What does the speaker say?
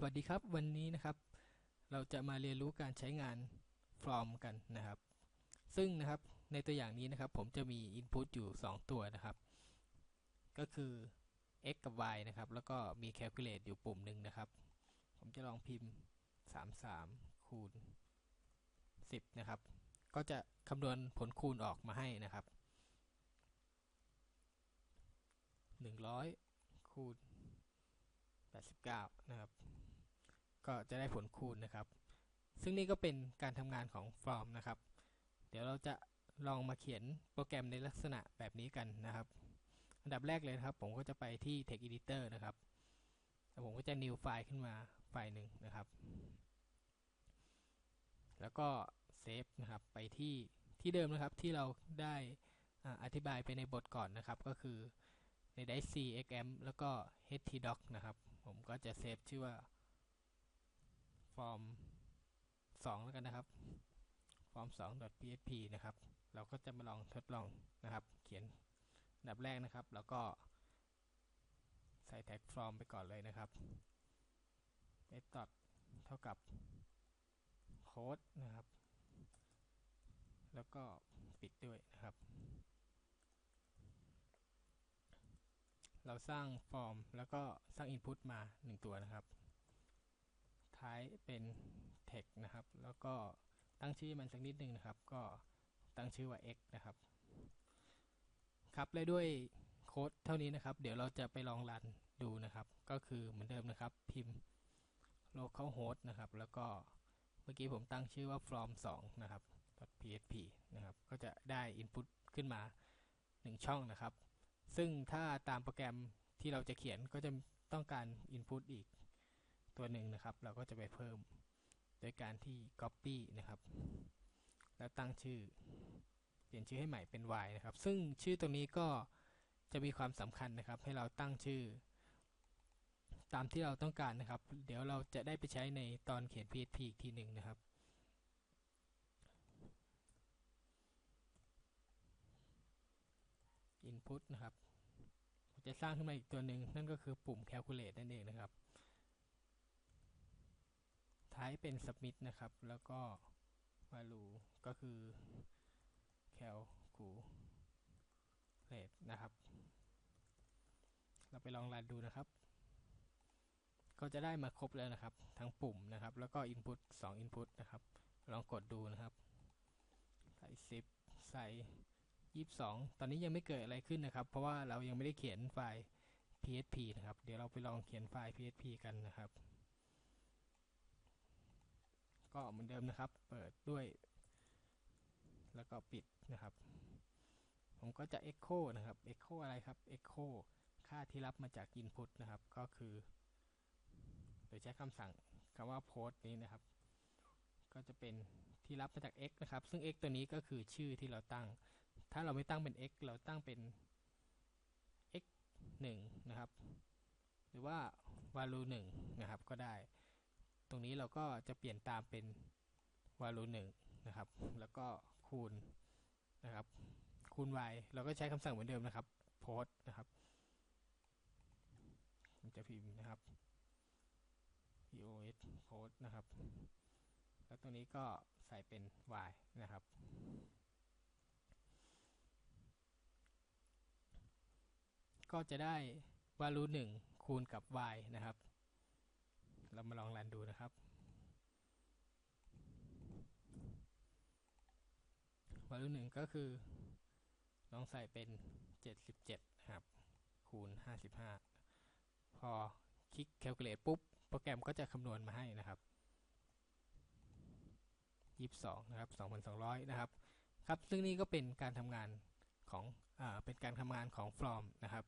สวัสดีครับวันนี้นะครับ เราจะมาเรียนรู้การใช้งาน from กันนะครับ ซึ่งนะครับในตัวอย่างนี้นะครับ ผมจะมี input อยู่ 2 ตัวนะครับ ก็คือ x กับ y นะครับ แล้วก็มี calculate อยู่ปุ่มหนึ่งนะครับ ผมจะลองพิมพ์ 33 คูณ 10 นะครับ ก็จะคำนวณผลคูณออกมาให้นะครับ 100 คูณ 89 นะครับ ก็จะได้ผลคูณนะครับ ซึ่งนี่ก็เป็นการทำงานของ from นะครับ เดี๋ยวเราจะลองมาเขียนโปรแกรมในลักษณะแบบนี้กันนะครับ อันดับแรกเลยนะครับ ผมก็จะไปที่ text editor นะครับแล้วผมก็จะ new ไฟล์ขึ้นมาไฟล์หนึ่งนะครับ แล้วก็ save นะครับไปที่ที่เดิมนะครับที่เราได้ออธิบายไปในบทก่อนนะครับ ก็คือใน d i c xm แล้วก็ htdoc นะครับ ผมก็จะเซฟชื่อว่า form 2แล้วกันนะครับ form 2 php นะครับ เราก็จะมาลองทดลองนะครับ เขียนอันดับแรกนะครับ แล้วก็ใส่ tag from ไปก่อนเลยนะครับ method เท่ากับ code นะครับ แล้วก็ปิดด้วยนะครับ เราสร้างฟอร์มแล้วก็สร้าง Input มา 1 ตัวนะครับ ท้ายเป็น text นะครับ แล้วก็ตั้งชื่อมันสักนิดหนึ่งนะครับ ก็ตั้งชื่อว่า x นะครับ ครับและด้วยโค้ดเท่านี้นะครับ เดี๋ยวเราจะไปลองรันดูนะครับ ก็คือเหมือนเดิมนะครับ พิมพ์ localhost นะครับ แล้วก็เมื่อกี้ผมตั้งชื่อว่า from 2 นะครับ .php นะครับ ก็จะได้ input ขึ้นมา 1 ช่องนะครับ ซึ่งถ้าตามโปรแกรมที่เราจะเขียนก็จะต้องการ input อีก ตัวหนึ่งนะครับ เราก็จะไปเพิ่มโดยการที่ copy นะครับ แล้วตั้งชื่อ เปลี่ยนชื่อให้ใหม่เป็น y นะครับ ซึ่งชื่อตรงนี้ก็จะมีความสำคัญนะครับ ให้เราตั้งชื่อ ตามที่เราต้องการนะครับ เดี๋ยวเราจะได้ไปใช้ในตอนเขียน PHP อีกทีหนึ่งนะครับ input นะครับ จะสร้างขึ้นมาอีกตัวหนึ่งนั่นก็คือปุ่ม calculate นั่นเองนะครับ ท้ายเป็น submit นะครับ แล้วก็ value ก็คือ calculate นะครับ เราไปลองรันดูนะครับ ก็จะได้มาครบแล้วนะครับ ทั้งปุ่มนะครับ แล้วก็ input 2 input นะครับ ลองกดดูนะครับ ใส่ 10 ใส่22 ตอนนี้ยังไม่เกิดอะไรขึ้นนะครับ เพราะว่าเรายังไม่ได้เขียนไฟล์ php นะครับ เดี๋ยวเราไปลองเขียนไฟล์ php กันนะครับ ก็เหมือนเดิมนะครับ เปิดด้วย แล้วก็ปิดนะครับ ผมก็จะ echo นะครับ echo อะไรครับ echo ค่าที่รับมาจาก input นะครับ ก็คือ โดยใช้คำสั่งคำว่า post นี้นะครับ ก็จะเป็นที่รับมาจาก x นะครับ ซึ่ง x ตัวนี้ก็คือชื่อที่เราตั้ง ถ้าเราไม่ตั้งเป็น x เราตั้งเป็น x 1 นะครับ หรือว่า value 1 นะครับ ก็ได้ ตรงนี้เราก็จะเปลี่ยนตามเป็น value 1นะครับ แล้วก็คูณนะครับ คูณ y เราก็ใช้คำสั่งเหมือนเดิมนะครับ post นะครับผมจะพิมพ์นะครับ post post นะครับ แล้วตรงนี้ก็ใส่เป็น y นะครับก็จะได้ value 1 คูณกับ y นะครับ เรามาลองรันดูนะครับ value 1ก็คือ ลองใส่เป็น 77นะครับ คูณ 55 พอคลิก calculate ปุ๊บ โปรแกรมก็จะคำนวณมาให้นะครับ22นะครับ2,200 นะครับ ครับ ซึ่งนี่ก็เป็นการทำงานของ อ่า เป็นการทำงานของ from นะครับ